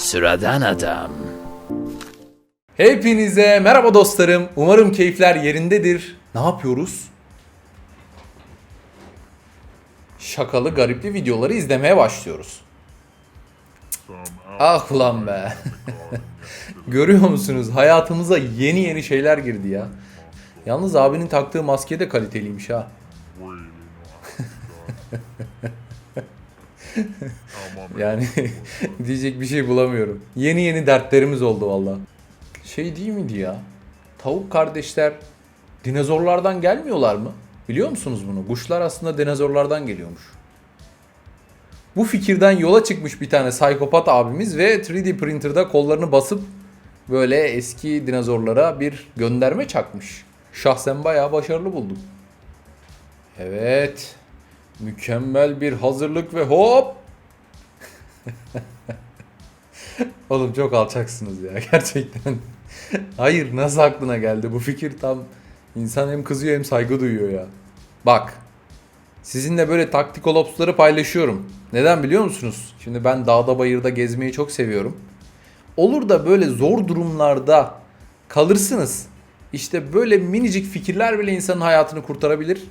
Sıradan adam. Hepinize merhaba dostlarım. Umarım keyifler yerindedir. Ne yapıyoruz? Şakalı garipli videoları izlemeye başlıyoruz. Ah ulan be. Görüyor musunuz? Hayatımıza yeni yeni şeyler girdi ya. Yalnız abinin taktığı maske de kaliteliymiş ha. Yani diyecek bir şey bulamıyorum. Yeni yeni dertlerimiz oldu valla. Şey değil miydi ya? Tavuk kardeşler dinozorlardan gelmiyorlar mı? Biliyor musunuz bunu? Kuşlar aslında dinozorlardan geliyormuş. Bu fikirden yola çıkmış bir tane psikopat abimiz ve 3D printer'da kollarını basıp böyle eski dinozorlara bir gönderme çakmış. Şahsen bayağı başarılı buldum. Evet. Mükemmel bir hazırlık ve hop Oğlum çok alçaksınız ya gerçekten. Hayır nasıl aklına geldi bu fikir tam insan hem kızıyor hem saygı duyuyor ya. Bak sizinle böyle taktikolopsları paylaşıyorum. Neden biliyor musunuz? Şimdi ben dağda bayırda gezmeyi çok seviyorum. Olur da böyle zor durumlarda kalırsınız. İşte böyle minicik fikirler bile insanın hayatını kurtarabilir.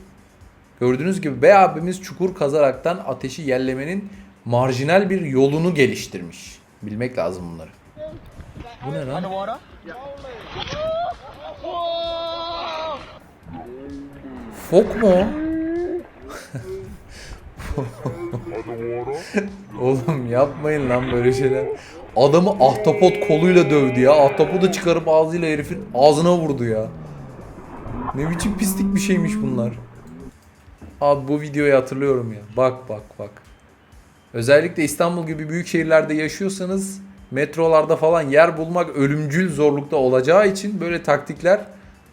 Gördüğünüz gibi bey abimiz çukur kazaraktan ateşi yerlemenin marjinal bir yolunu geliştirmiş. Bilmek lazım bunları. Bu ne lan? Fok mu? Oğlum yapmayın lan böyle şeyler. Adamı ahtapot koluyla dövdü ya. Ahtapotu çıkarıp ağzıyla herifin ağzına vurdu ya. Ne biçim pislik bir şeymiş bunlar. Abi bu videoyu hatırlıyorum ya. Bak bak bak. Özellikle İstanbul gibi büyük şehirlerde yaşıyorsanız metrolarda falan yer bulmak ölümcül zorlukta olacağı için böyle taktikler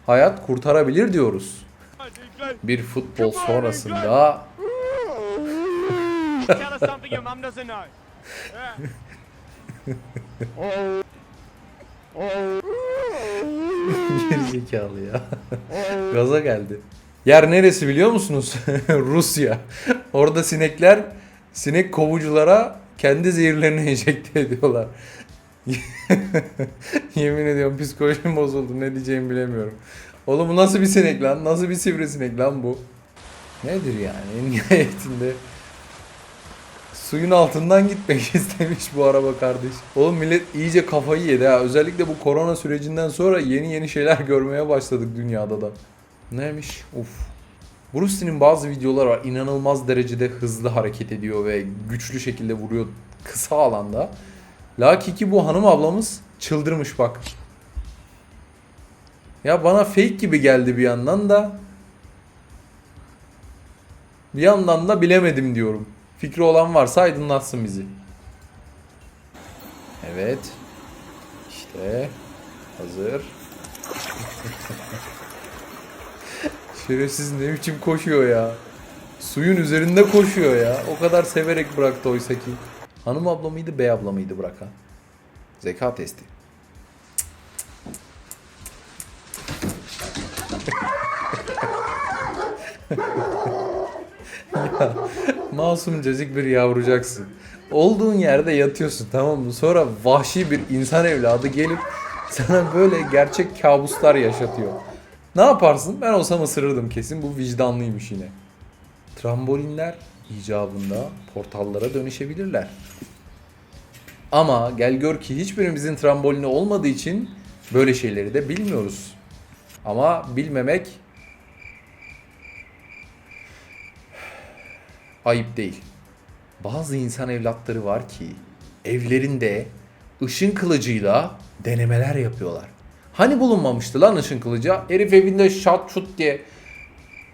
hayat kurtarabilir diyoruz. Bir futbol sonrasında. Gerizekalı ya. Gaza geldi. Yer neresi biliyor musunuz? Rusya. Orada sinekler sinek kovuculara kendi zehirlerini enjekte ediyorlar. Yemin ediyorum psikolojim bozuldu. Ne diyeceğimi bilemiyorum. Oğlum bu nasıl bir sinek lan? Nasıl bir sivrisinek lan bu? Nedir yani en nihayetinde? Suyun altından gitmek istemiş bu araba kardeş. Oğlum millet iyice kafayı yedi ha. Özellikle bu korona sürecinden sonra yeni yeni şeyler görmeye başladık dünyada da. Neymiş? Uf. Bruce bazı videoları var. İnanılmaz derecede hızlı hareket ediyor ve güçlü şekilde vuruyor kısa alanda. Lakin ki bu hanım ablamız çıldırmış bak. Ya bana fake gibi geldi bir yandan da. Bir yandan da bilemedim diyorum. Fikri olan varsa aydınlatsın bizi. Evet. İşte hazır. Şerefsiz ne biçim koşuyor ya. Suyun üzerinde koşuyor ya. O kadar severek bıraktı oysa ki. Hanım abla mıydı bey abla mıydı bırakan? Zeka testi. ya, masumcacık bir yavrucaksın. Olduğun yerde yatıyorsun tamam mı? Sonra vahşi bir insan evladı gelip sana böyle gerçek kabuslar yaşatıyor. Ne yaparsın? Ben olsam ısırırdım kesin. Bu vicdanlıymış yine. Trambolinler icabında portallara dönüşebilirler. Ama gel gör ki hiçbirimizin trambolini olmadığı için böyle şeyleri de bilmiyoruz. Ama bilmemek ayıp değil. Bazı insan evlatları var ki evlerinde ışın kılıcıyla denemeler yapıyorlar. Hani bulunmamıştı lan ışın kılıcı? Herif evinde şat şut diye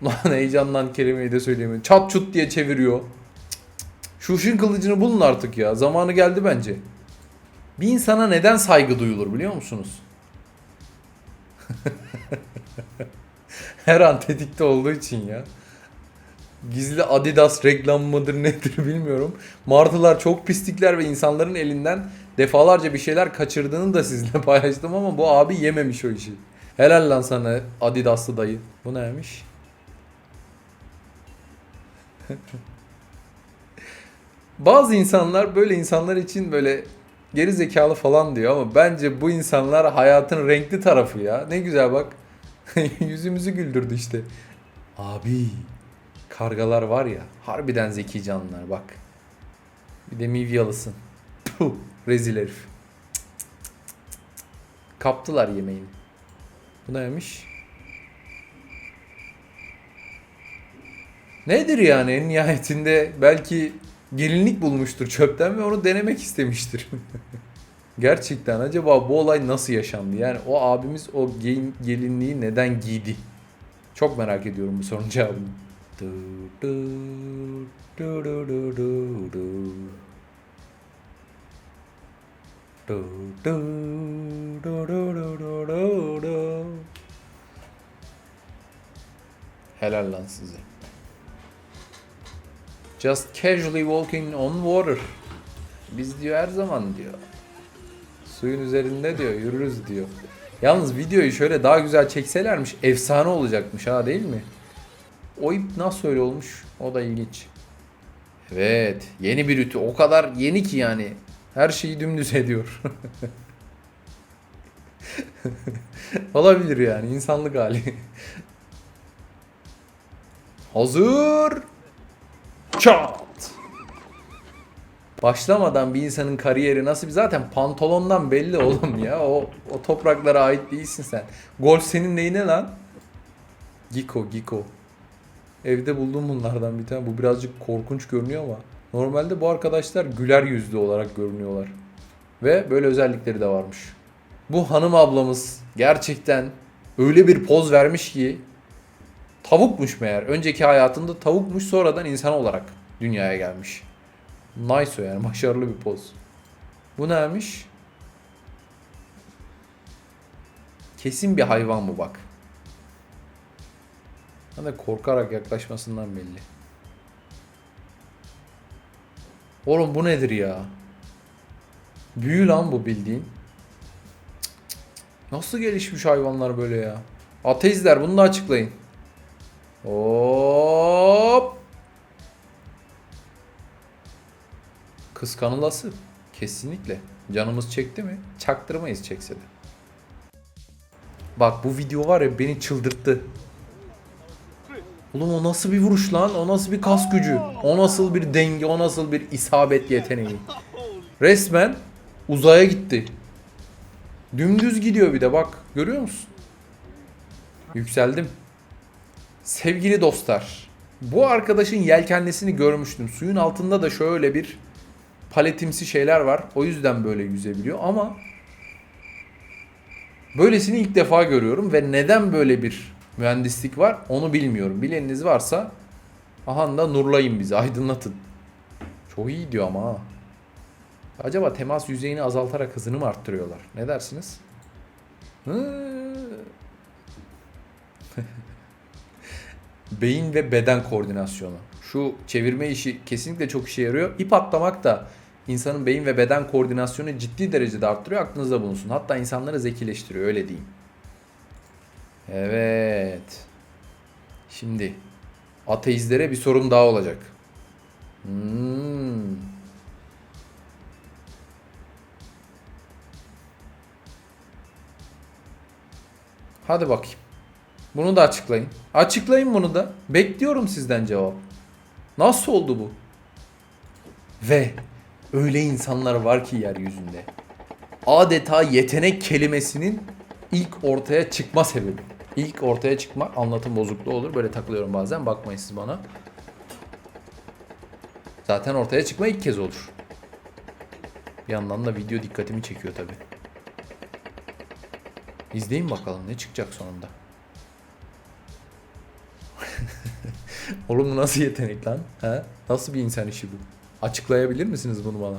Lan heyecandan kelimeyi de söyleyemiyorum. Çat çut diye çeviriyor. Şu ışın kılıcını bulun artık ya. Zamanı geldi bence. Bir insana neden saygı duyulur biliyor musunuz? Her an tetikte olduğu için ya. Gizli Adidas reklam mıdır nedir bilmiyorum. Martılar çok pislikler ve insanların elinden defalarca bir şeyler kaçırdığını da sizinle paylaştım ama bu abi yememiş o işi. Helal lan sana Adidaslı dayı. Bu neymiş? Bazı insanlar böyle insanlar için böyle geri zekalı falan diyor ama bence bu insanlar hayatın renkli tarafı ya. Ne güzel bak. Yüzümüzü güldürdü işte. Abi kargalar var ya harbiden zeki canlılar bak. Bir de mivyalısın. Puh, rezil herif. Kaptılar yemeğini. Bu neymiş? Nedir yani en nihayetinde belki gelinlik bulmuştur çöpten ve onu denemek istemiştir. Gerçekten acaba bu olay nasıl yaşandı? Yani o abimiz o gelin- gelinliği neden giydi? Çok merak ediyorum bu sorunun cevabını. Du, du, du, du, du, du, du. Du. Helal lan size. Just casually walking on water. Biz diyor her zaman diyor. Suyun üzerinde diyor yürürüz diyor. Yalnız videoyu şöyle daha güzel çekselermiş efsane olacakmış ha değil mi? O ip nasıl öyle olmuş? O da ilginç. Evet yeni bir ütü o kadar yeni ki yani. Her şeyi dümdüz ediyor. Olabilir yani insanlık hali. Hazır. Çat. Başlamadan bir insanın kariyeri nasıl bir zaten pantolondan belli oğlum ya. O, o topraklara ait değilsin sen. Golf senin neyine lan? Giko, Giko. Evde buldum bunlardan bir tane. Bu birazcık korkunç görünüyor ama. Normalde bu arkadaşlar güler yüzlü olarak görünüyorlar. Ve böyle özellikleri de varmış. Bu hanım ablamız gerçekten öyle bir poz vermiş ki tavukmuş meğer. Önceki hayatında tavukmuş sonradan insan olarak dünyaya gelmiş. Nice o yani başarılı bir poz. Bu neymiş? Kesin bir hayvan bu bak. Hani korkarak yaklaşmasından belli. Oğlum bu nedir ya? Büyü lan bu bildiğin. Nasıl gelişmiş hayvanlar böyle ya? Ateistler bunu da açıklayın. Hop. Kıskanılası. Kesinlikle. Canımız çekti mi? Çaktırmayız çekse de. Bak bu video var ya beni çıldırttı. Oğlum o nasıl bir vuruş lan? O nasıl bir kas gücü? O nasıl bir denge? O nasıl bir isabet yeteneği? Resmen uzaya gitti. Dümdüz gidiyor bir de bak. Görüyor musun? Yükseldim. Sevgili dostlar. Bu arkadaşın yelkenlisini görmüştüm. Suyun altında da şöyle bir paletimsi şeyler var. O yüzden böyle yüzebiliyor ama böylesini ilk defa görüyorum ve neden böyle bir mühendislik var onu bilmiyorum. Bileniniz varsa aha da nurlayın bizi aydınlatın. Çok iyi diyor ama ha. Acaba temas yüzeyini azaltarak hızını mı arttırıyorlar? Ne dersiniz? Beyin ve beden koordinasyonu. Şu çevirme işi kesinlikle çok işe yarıyor. İp atlamak da insanın beyin ve beden koordinasyonu ciddi derecede arttırıyor. Aklınızda bulunsun. Hatta insanları zekileştiriyor öyle diyeyim. Evet. Şimdi ateistlere bir sorum daha olacak. Hmm. Hadi bakayım. Bunu da açıklayın. Açıklayın bunu da. Bekliyorum sizden cevap. Nasıl oldu bu? Ve öyle insanlar var ki yeryüzünde. Adeta yetenek kelimesinin ilk ortaya çıkma sebebi. İlk ortaya çıkma anlatım bozukluğu olur. Böyle takılıyorum bazen. Bakmayın siz bana. Zaten ortaya çıkma ilk kez olur. Bir yandan da video dikkatimi çekiyor tabi. İzleyin bakalım ne çıkacak sonunda. Oğlum bu nasıl yetenek lan? He? Nasıl bir insan işi bu? Açıklayabilir misiniz bunu bana?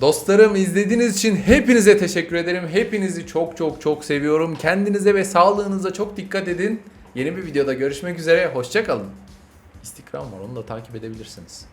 Dostlarım izlediğiniz için hepinize teşekkür ederim. Hepinizi çok çok çok seviyorum. Kendinize ve sağlığınıza çok dikkat edin. Yeni bir videoda görüşmek üzere. Hoşçakalın. Instagram var onu da takip edebilirsiniz.